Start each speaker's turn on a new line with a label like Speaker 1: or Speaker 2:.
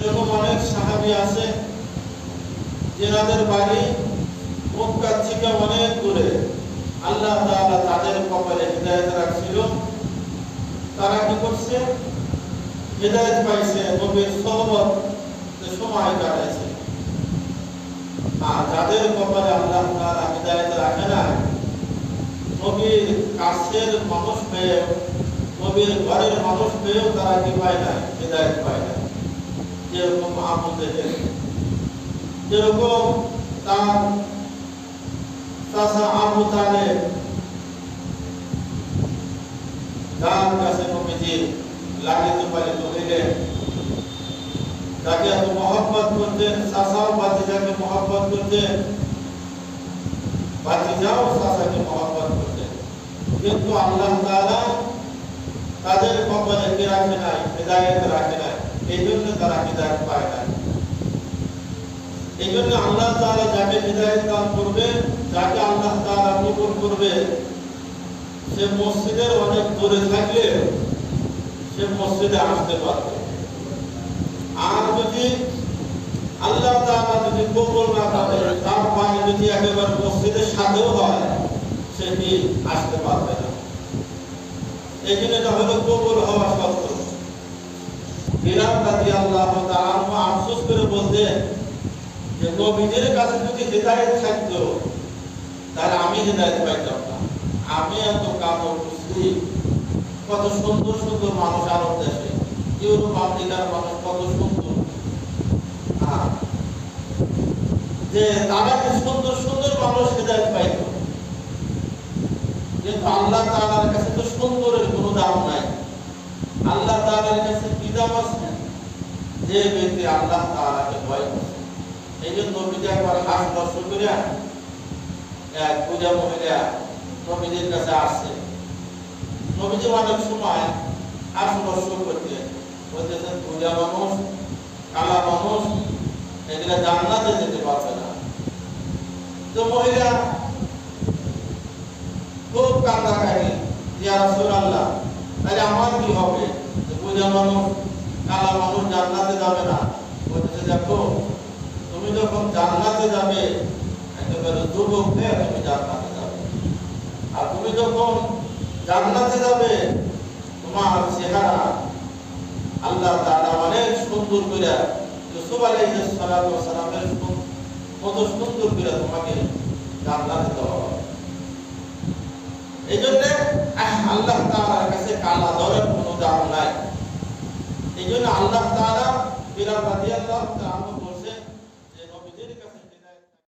Speaker 1: এরকম অনেক সাহাবি আছে, যেনাদের বাড়ি মক্কার থেকে অনেক দূরে। আল্লাহ তাআলা তাদের কপালে হৃদায়ত রাখছিল। তারা কি করছে? হৃদায়ত পাইছে নবীর সহবত সময় কাটাইছে। আর যাদের কপালে আল্লাহ তাআলা হৃদায়ত রাখে না নবীর কাছের মানুষ পেয়ে নবীর ঘরের মানুষ পেয়েও তারা কি পায় না হৃদায়ত পায়। যেরকম আবু জেহেল যেরকম তার চাচা আবু তালেব তার কাছে নবীজি লালিত পালিত হইলেন তাকে এত মহব্বত করতেন চাচাও বাতিজাকে মহব্বত করতেন বাতিজাও চাচাকে মহব্বত করতেন কিন্তু আল্লাহ তাআলা তাদের কপালে কে রাখে নাই হৃদায়ত রাখে নাই এই জন্য তারা হৃদায়ত পায় না। এই জন্য আল্লাহ তাআলা যাকে হৃদায়ত দান করবে যাকে আল্লাহ তাআলা কবুল করবে সে মসজিদের অনেক দূরে থাকলে সে মসজিদে আসতে পারবে। আর যদি আল্লাহ তাআলা যদি কবুল না করে, তার পায়ে যদি একেবারে মসজিদের সাথেও হয়, সে কি আসতে পারবে না? এই জন্য এটা হলো কবুল বলতেন যে নবীদের কাছে যদি হৃদায়ত থাকতো, তাহলে আমি হৃদায়ত পাইতাম না। আমি এত কাপড় বুঝছি কত সুন্দর সুন্দর মানুষ আরব দেশে, ইউরোপ, আফ্রিকার মানুষ কত সুন্দর। যে তারা কি সুন্দর সুন্দর মানুষ হৃদায়ত পাইতো, কিন্তু আল্লাহ তাআলার কাছে তো সুন্দরের কোনো দাম নাই। আল্লাহ তাআলার কাছে কি দাম আছে? যে ব্যক্তি আল্লাহ করে এই জন্য নবীজি একবার হাস দর্শন করে এক পূজা মহিলা নবীজির কাছে আসছে। নবীজি অনেক সময় হাস দর্শন করতে, বলতেছেন, পূজা মানুষ, কালা মানুষ, এগুলা জান্নাতে যেতে পারবে না। তো মহিলা খুব কান্দা কাহি ইয়া রাসূলুল্লাহ, তাহলে আমার কি হবে? পূজা মানুষ, কালা মানুষ জান্নাতে যাবে না? বলতেছে, দেখো তুমি যখন জান্নাতে যাবে, একেবারে যুবক হয়ে তুমি জান্নাতে যাবে। আর তুমি যখন জান্নাতে যাবে, তোমার চেহারা আল্লাহ তাআলা অনেক সুন্দর করে, ইউসুফ সালামের মতো সুন্দর করে তোমাকে হবে। এই জন্য আল্লাহ তাআলার কাছে কালা দরের কোনো দাম নাই। এই জন্য আল্লাহ তাআলা বিরাট তাআলা